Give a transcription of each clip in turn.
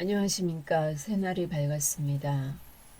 안녕하십니까. 새날이 밝았습니다.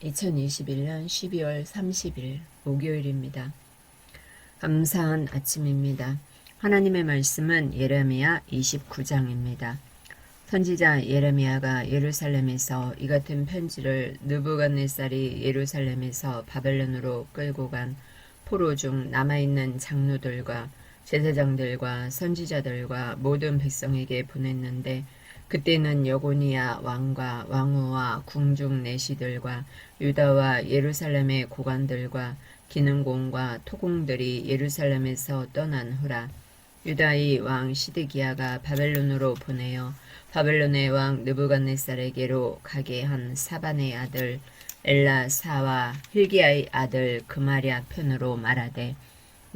2021년 12월 30일 목요일입니다. 감사한 아침입니다. 하나님의 말씀은 예레미야 29장입니다. 선지자 예레미야가 예루살렘에서 이 같은 편지를 느부갓네살이 예루살렘에서 바벨론으로 끌고 간 포로 중 남아있는 장로들과 제사장들과 선지자들과 모든 백성에게 보냈는데 그때는 여고니아 왕과 왕후와 궁중 내시들과 유다와 예루살렘의 고관들과 기능공과 토공들이 예루살렘에서 떠난 후라 유다의 왕 시드기야가 바벨론으로 보내어 바벨론의 왕 느부갓네살에게로 가게 한 사반의 아들 엘라사와 hil기야의 아들 그마랴 편으로 말하되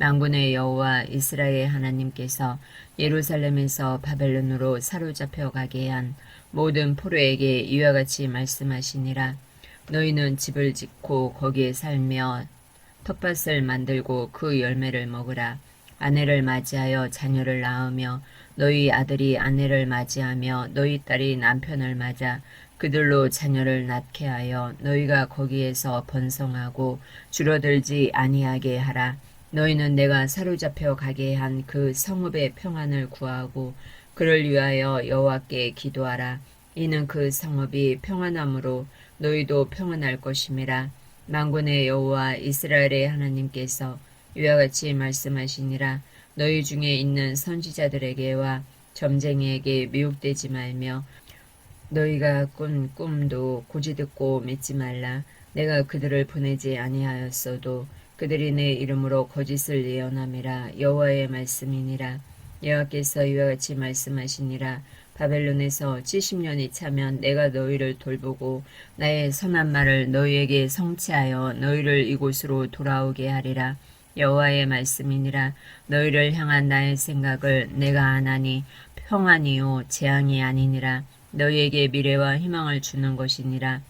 망군의 여호와 이스라엘 하나님께서 예루살렘에서 바벨론으로 사로잡혀 가게 한 모든 포로에게 이와 같이 말씀하시니라. 너희는 집을 짓고 거기에 살며 텃밭을 만들고 그 열매를 먹으라. 아내를 맞이하여 자녀를 낳으며 너희 아들이 아내를 맞이하며 너희 딸이 남편을 맞아 그들로 자녀를 낳게 하여 너희가 거기에서 번성하고 줄어들지 아니하게 하라 너희는 내가 사로잡혀 가게 한 그 성읍의 평안을 구하고 그를 위하여 여호와께 기도하라. 이는 그 성읍이 평안함으로 너희도 평안할 것임이라. 만군의 여호와 이스라엘의 하나님께서 이와 같이 말씀하시니라. 너희 중에 있는 선지자들에게와 점쟁이에게 미혹되지 말며 너희가 꾼 꿈도 고지 듣고 믿지 말라. 내가 그들을 보내지 아니하였어도 그들이 내 이름으로 거짓을 예언함이라. 여호와의 말씀이니라. 여호와께서 이와 같이 말씀하시니라. 바벨론에서 70년이 차면 내가 너희를 돌보고 나의 선한 말을 너희에게 성취하여 너희를 이곳으로 돌아오게 하리라. 여호와의 말씀이니라. 너희를 향한 나의 생각을 내가 아나니 평안이요 재앙이 아니니라. 너희에게 미래와 희망을 주는 것이니라.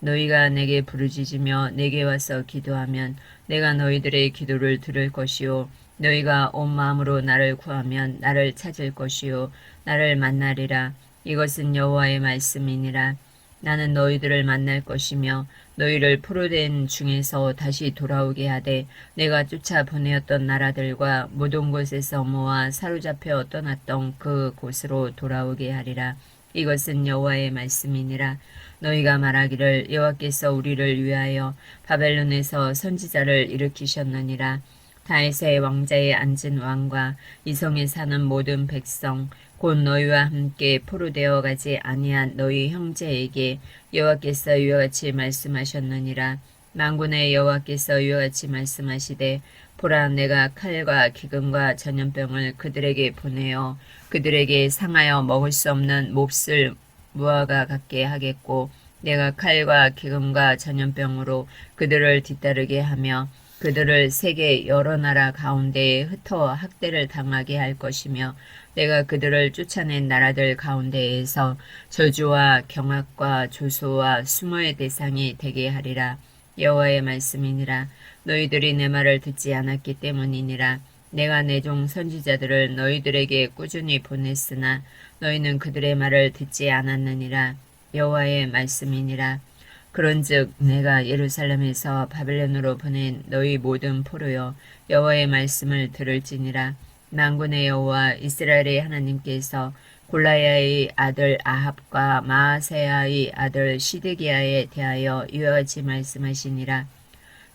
너희가 내게 부르짖으며 내게 와서 기도하면 내가 너희들의 기도를 들을 것이요. 너희가 온 마음으로 나를 구하면 나를 찾을 것이요. 나를 만나리라. 이것은 여호와의 말씀이니라. 나는 너희들을 만날 것이며 너희를 포로된 중에서 다시 돌아오게 하되 내가 쫓아 보내었던 나라들과 모든 곳에서 모아 사로잡혀 떠났던 그 곳으로 돌아오게 하리라 이것은 여호와의 말씀이니라. 너희가 말하기를 여호와께서 우리를 위하여 바벨론에서 선지자를 일으키셨느니라. 다윗의 왕자에 앉은 왕과 이성에 사는 모든 백성 곧 너희와 함께 포로되어 가지 아니한 너희 형제에게 여호와께서 이와 같이 말씀하셨느니라 만군의 여호와께서 이와 같이 말씀하시되 보라 내가 칼과 기근과 전염병을 그들에게 보내어 그들에게 상하여 먹을 수 없는 몹쓸 무화과 같게 하겠고 내가 칼과 기근과 전염병으로 그들을 뒤따르게 하며 그들을 세계 여러 나라 가운데에 흩어 학대를 당하게 할 것이며 내가 그들을 쫓아낸 나라들 가운데에서 저주와 경악과 조소와 수모의 대상이 되게 하리라 여호와의 말씀이니라. 너희들이 내 말을 듣지 않았기 때문이니라. 내가 내 종 선지자들을 너희들에게 꾸준히 보냈으나 너희는 그들의 말을 듣지 않았느니라. 여호와의 말씀이니라. 그런즉 내가 예루살렘에서 바벨론으로 보낸 너희 모든 포로여 여호와의 말씀을 들을지니라 만군의 여호와 이스라엘의 하나님께서 골라야의 아들 아합과 마아세야의 아들 시드기야에 대하여 이와 같이 말씀하시니라.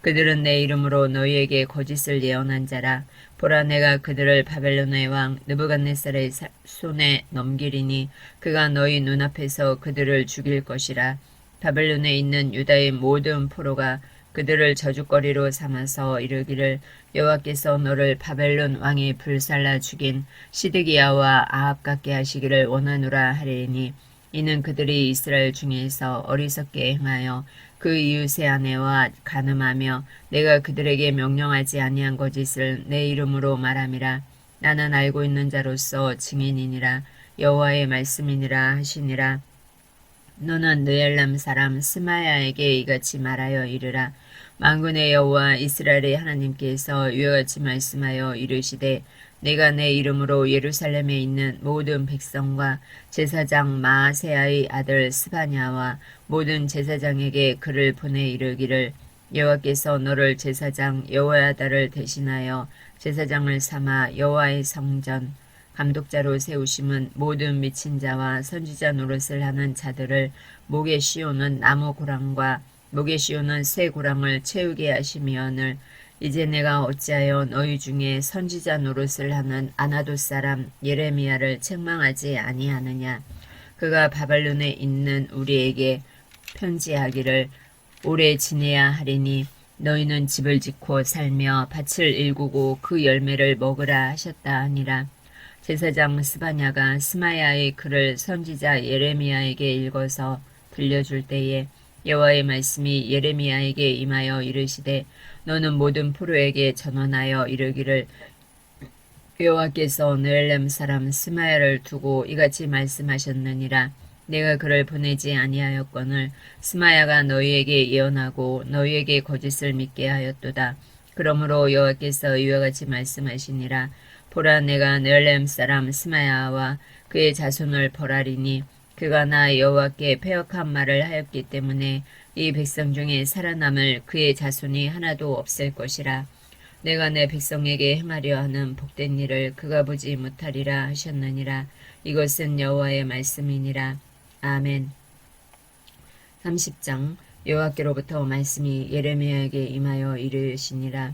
그들은 내 이름으로 너희에게 거짓을 예언한 자라. 보라 내가 그들을 바벨론의 왕 느부갓네살의 손에 넘기리니 그가 너희 눈앞에서 그들을 죽일 것이라. 바벨론에 있는 유다의 모든 포로가 그들을 저주거리로 삼아서 이르기를 여호와께서 너를 바벨론 왕이 불살라 죽인 시드기야와 아합 같게 하시기를 원하노라 하리니 이는 그들이 이스라엘 중에서 어리석게 행하여 그 이웃의 아내와 가늠하며 내가 그들에게 명령하지 아니한 거짓을 내 이름으로 말함이라. 나는 알고 있는 자로서 증인이니라. 여호와의 말씀이니라 하시니라. 너는 느엘람 사람 스마야에게 이같이 말하여 이르라 만군의 여호와 이스라엘의 하나님께서 이와 같이 말씀하여 이르시되 내가 내 이름으로 예루살렘에 있는 모든 백성과 제사장 마아세아의 아들 스바냐와 모든 제사장에게 그를 보내 이르기를 여호와께서 너를 제사장 여호야다를 대신하여 제사장을 삼아 여호와의 성전 감독자로 세우심은 모든 미친 자와 선지자 노릇을 하는 자들을 목에 씌우는 나무 고랑과 목에 씌우는 새 고랑을 채우게 하시미언을 이제 내가 어찌하여 너희 중에 선지자 노릇을 하는 아나도 사람 예레미야를 책망하지 아니하느냐? 그가 바벨론에 있는 우리에게 편지하기를 오래 지내야 하리니 너희는 집을 짓고 살며 밭을 일구고 그 열매를 먹으라 하셨다 하니라. 제사장 스바냐가 스마야의 글을 선지자 예레미야에게 읽어서 들려줄 때에 여호와의 말씀이 예레미야에게 임하여 이르시되 너는 모든 포로에게 전언하여 이르기를 여호와께서 느엘렘 사람 스마야를 두고 이같이 말씀하셨느니라. 내가 그를 보내지 아니하였거늘 스마야가 너희에게 예언하고 너희에게 거짓을 믿게 하였도다. 그러므로 여호와께서 이와 같이 말씀하시니라. 보라 내가 느엘렘 사람 스마야와 그의 자손을 벌하리니 그가 나 여호와께 패역한 말을 하였기 때문에 이 백성 중에 살아남을 그의 자손이 하나도 없을 것이라. 내가 내 백성에게 행하려 하는 복된 일을 그가 보지 못하리라 하셨느니라. 이것은 여호와의 말씀이니라. 아멘. 30장 여호와께로부터 말씀이 예레미야에게 임하여 이르시니라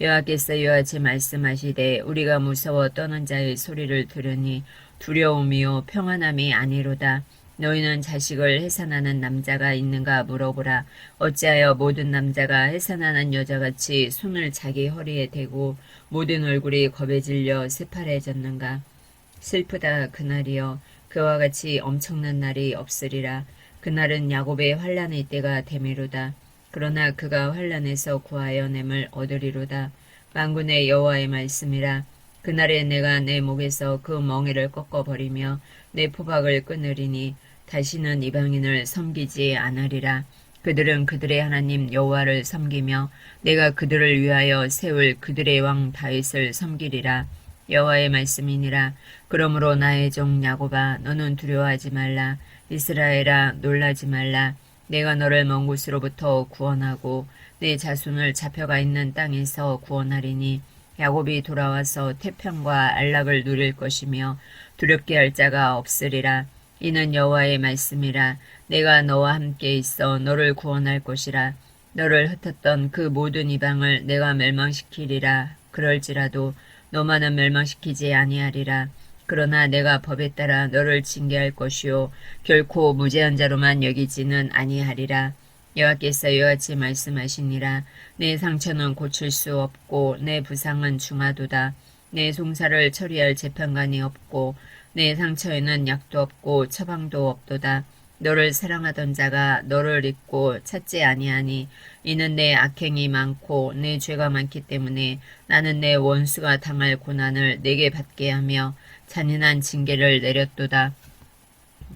여호와께서 같이 말씀하시되 우리가 무서워 떠는 자의 소리를 들으니 두려움이요 평안함이 아니로다 너희는 자식을 해산하는 남자가 있는가 물어보라. 어찌하여 모든 남자가 해산하는 여자같이 손을 자기 허리에 대고 모든 얼굴이 겁에 질려 새파래졌는가. 슬프다 그날이여 그와 같이 엄청난 날이 없으리라. 그날은 야곱의 환란의 때가 되미로다. 그러나 그가 환란에서 구하여 냄을 얻으리로다. 만군의 여호와의 말씀이라. 그날에 내가 내 목에서 그 멍에를 꺾어버리며 내 포박을 끊으리니 다시는 이방인을 섬기지 않으리라. 그들은 그들의 하나님 여호와를 섬기며 내가 그들을 위하여 세울 그들의 왕 다윗을 섬기리라. 여호와의 말씀이니라. 그러므로 나의 종 야곱아 너는 두려워하지 말라. 이스라엘아 놀라지 말라. 내가 너를 먼 곳으로부터 구원하고 내 자손을 잡혀가 있는 땅에서 구원하리니 야곱이 돌아와서 태평과 안락을 누릴 것이며 두렵게 할 자가 없으리라. 이는 여호와의 말씀이라. 내가 너와 함께 있어 너를 구원할 것이라. 너를 흩었던 그 모든 이방을 내가 멸망시키리라. 그럴지라도 너만은 멸망시키지 아니하리라 그러나 내가 법에 따라 너를 징계할 것이요. 결코 무죄한 자로만 여기지는 아니하리라. 여호와께서 이같이 말씀하시니라. 내 상처는 고칠 수 없고 내 부상은 중하도다. 내 송사를 처리할 재판관이 없고 내 상처에는 약도 없고 처방도 없도다. 너를 사랑하던 자가 너를 잊고 찾지 아니하니 이는 내 악행이 많고 내 죄가 많기 때문에 나는 내 원수가 당할 고난을 내게 받게 하며 잔인한 징계를 내렸도다.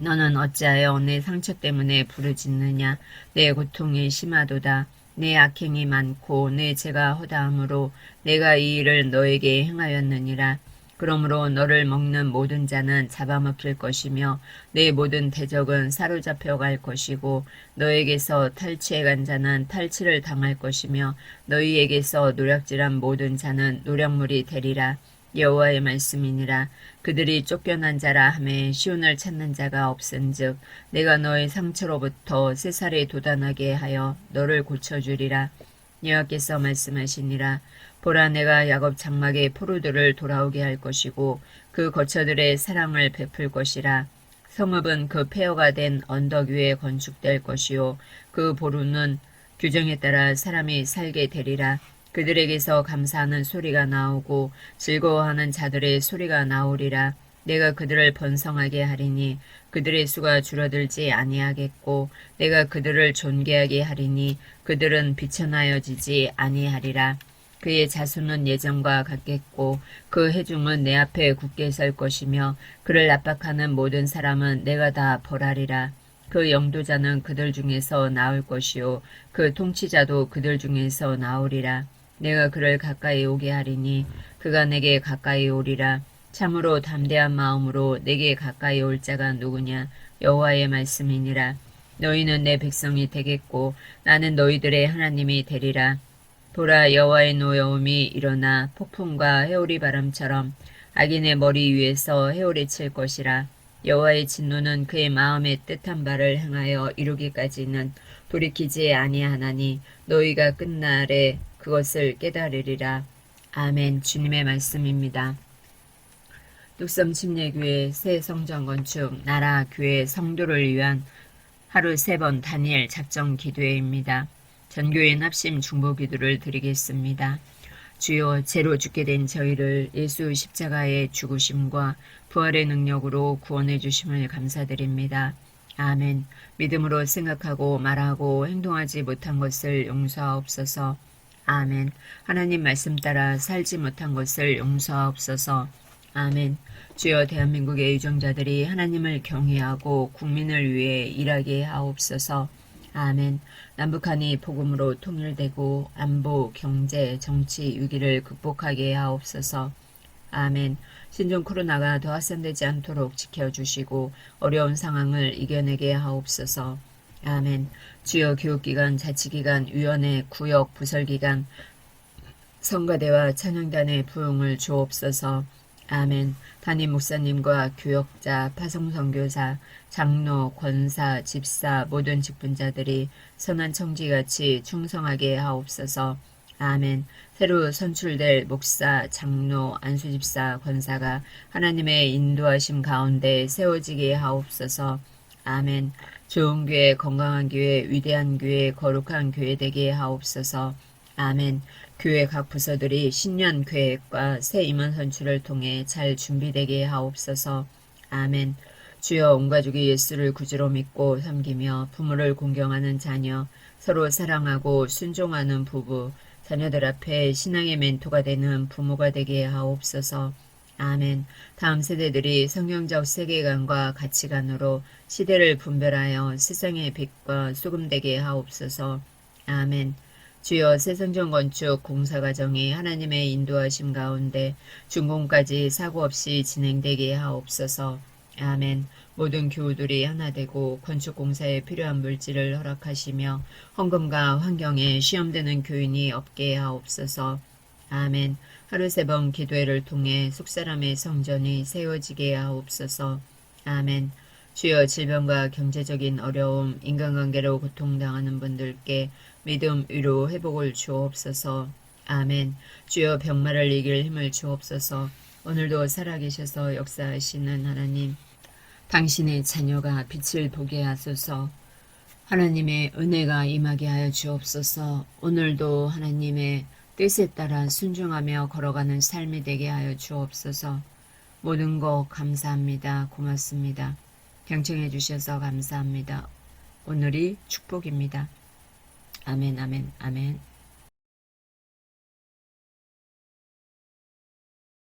너는 어찌하여 내 상처 때문에 부르짖느냐 내 고통이 심하도다. 내 악행이 많고 내 죄가 허다함으로 내가 이 일을 너에게 행하였느니라. 그러므로 너를 먹는 모든 자는 잡아먹힐 것이며 내 모든 대적은 사로잡혀 갈 것이고 너에게서 탈취해 간 자는 탈취를 당할 것이며 너희에게서 노략질한 모든 자는 노략물이 되리라. 여호와의 말씀이니라. 그들이 쫓겨난 자라 함에 시온을 찾는 자가 없은즉 내가 너의 상처로부터 새살이 돋아나게 하여 너를 고쳐주리라. 여호와께서 말씀하시니라. 보라 내가 야곱 장막의 포로들을 돌아오게 할 것이고 그 거처들의 사랑을 베풀 것이라. 성읍은 그 폐허가 된 언덕 위에 건축될 것이요. 그 보루는 규정에 따라 사람이 살게 되리라 그들에게서 감사하는 소리가 나오고 즐거워하는 자들의 소리가 나오리라 내가 그들을 번성하게 하리니 그들의 수가 줄어들지 아니하겠고 내가 그들을 존귀하게 하리니 그들은 비천하여지지 아니하리라. 그의 자손은 예전과 같겠고 그 해중은 내 앞에 굳게 설 것이며 그를 압박하는 모든 사람은 내가 다 벌하리라. 그 영도자는 그들 중에서 나올 것이요 그 통치자도 그들 중에서 나오리라. 내가 그를 가까이 오게 하리니 그가 내게 가까이 오리라. 참으로 담대한 마음으로 내게 가까이 올 자가 누구냐 여호와의 말씀이니라. 너희는 내 백성이 되겠고 나는 너희들의 하나님이 되리라. 보라 여호와의 노여움이 일어나 폭풍과 해오리 바람처럼 악인의 머리 위에서 해오리 칠 것이라. 여호와의 진노는 그의 마음에 뜻한 바를 행하여 이루기까지는 돌이키지 아니하나니 너희가 끝날에 그것을 깨달으리라. 아멘. 주님의 말씀입니다. 뚝섬 침례교회 새 성전 건축 나라 교회 성도를 위한 하루 세 번 단일 작정 기도회입니다. 전교인 합심 중보 기도를 드리겠습니다. 주여 죄로 죽게 된 저희를 예수 십자가의 죽으심과 부활의 능력으로 구원해 주심을 감사드립니다. 아멘. 믿음으로 생각하고 말하고 행동하지 못한 것을 용서하옵소서. 아멘. 하나님 말씀 따라 살지 못한 것을 용서하옵소서. 아멘. 주여 대한민국의 유정자들이 하나님을 경외하고 국민을 위해 일하게 하옵소서. 아멘. 남북한이 복음으로 통일되고 안보, 경제, 정치 위기를 극복하게 하옵소서. 아멘. 신종 코로나가 더 확산되지 않도록 지켜주시고 어려운 상황을 이겨내게 하옵소서. 아멘. 주요 교육기관, 자치기관, 위원회, 구역, 부설기관, 성가대와 찬양단의 부흥을 주옵소서. 아멘. 담임 목사님과 교역자, 파송선교사, 장로, 권사, 집사, 모든 직분자들이 선한 청지같이 충성하게 하옵소서. 아멘. 새로 선출될 목사, 장로, 안수집사, 권사가 하나님의 인도하심 가운데 세워지게 하옵소서. 아멘. 좋은 교회, 건강한 교회, 위대한 교회, 거룩한 교회 되게 하옵소서. 아멘. 교회 각 부서들이 신년 계획과 새 임원 선출을 통해 잘 준비되게 하옵소서. 아멘. 주여 온 가족이 예수를 구주로 믿고 섬기며 부모를 공경하는 자녀, 서로 사랑하고 순종하는 부부, 자녀들 앞에 신앙의 멘토가 되는 부모가 되게 하옵소서. 아멘. 다음 세대들이 성경적 세계관과 가치관으로 시대를 분별하여 세상의 빛과 소금 되게 하옵소서. 아멘. 주여 새성전 건축 공사 과정이 하나님의 인도하심 가운데 준공까지 사고 없이 진행되게 하옵소서. 아멘. 모든 교우들이 하나 되고 건축 공사에 필요한 물질을 허락하시며 헌금과 환경에 시험되는 교인이 없게 하옵소서. 아멘. 하루 세 번 기도회를 통해 속사람의 성전이 세워지게 하옵소서. 아멘. 주여 질병과 경제적인 어려움, 인간관계로 고통당하는 분들께 믿음, 위로, 회복을 주옵소서. 아멘. 주여 병마를 이길 힘을 주옵소서. 오늘도 살아계셔서 역사하시는 하나님, 당신의 자녀가 빛을 보게 하소서. 하나님의 은혜가 임하게 하여 주옵소서. 오늘도 하나님의 뜻에 따라 순종하며 걸어가는 삶이 되게 하여 주옵소서. 모든 것 감사합니다. 고맙습니다. 경청해 주셔서 감사합니다. 오늘이 축복입니다. 아멘, 아멘, 아멘.